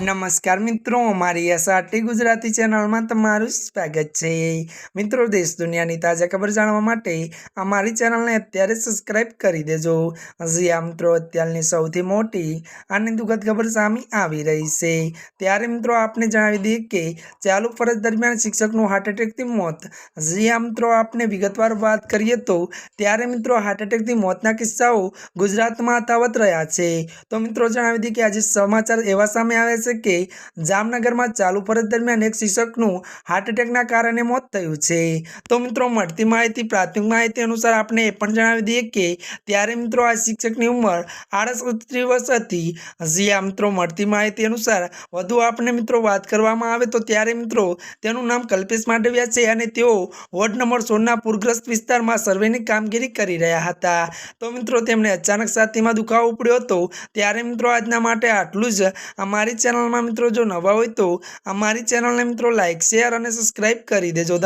નમસ્કાર મિત્રો મારી એસઆરટી ગુજરાતી ચેનલમાં તમારું સ્વાગત છે. મિત્રો, દેશ દુનિયાની તાજા ખબર જાણવા માટે અમારી ચેનલને અત્યારે સબસ્ક્રાઈબ કરી દેજો. હજી આ મિત્રો, અત્યારની સૌથી મોટી અને દુઃખદ ખબર સામે આવી રહી છે. ત્યારે મિત્રો, આપને જણાવી દઈએ કે ચાલુ ફરજ દરમિયાન શિક્ષકનું હાર્ટ એટેકથી મોત. હજી આ મિત્રો, આપને વિગતવાર વાત કરીએ તો ત્યારે મિત્રો હાર્ટ એટેકથી મોતના કિસ્સાઓ ગુજરાતમાં અથાવત રહ્યા છે. તો મિત્રો, જણાવી દઈએ કે આજે સમાચાર એવા સામે આવે છે કે જામનગરમાં ચાલુ ફરજ દરમિયાન એક શિક્ષકનું હાર્ટ એટેકના કારણે મોત થયું છે. તો મિત્રો, મળતી માહિતી, પ્રાથમિક માહિતી અનુસાર આપણે એ પણ જણાવી દઈએ કે ત્યારે મિત્રો આ શિક્ષકની ઉંમર આડત્રીસ વર્ષ હતી. હજી આ મિત્રો, મળતી માહિતી અનુસાર વધુ આપણે મિત્રો વાત કરવામાં આવે તો ત્યારે મિત્રો તેનું નામ કલ્પેશ માંડવિયા છે અને તેઓ વોર્ડ નંબર સોળના પૂરગ્રસ્ત વિસ્તારમાં સર્વેની કામગીરી કરી રહ્યા હતા. તો મિત્રો તેમણે અચાનક સાથીમાં દુખાવો ઉપડ્યો હતો. ત્યારે મિત્રો, આજના માટે આટલું જ. અમારી ચેનલમાં મિત્રો જો નવા હોય તો અમારી ચેનલને મિત્રો લાઇક શેર અને સબસ્ક્રાઈબ કરી દેજો.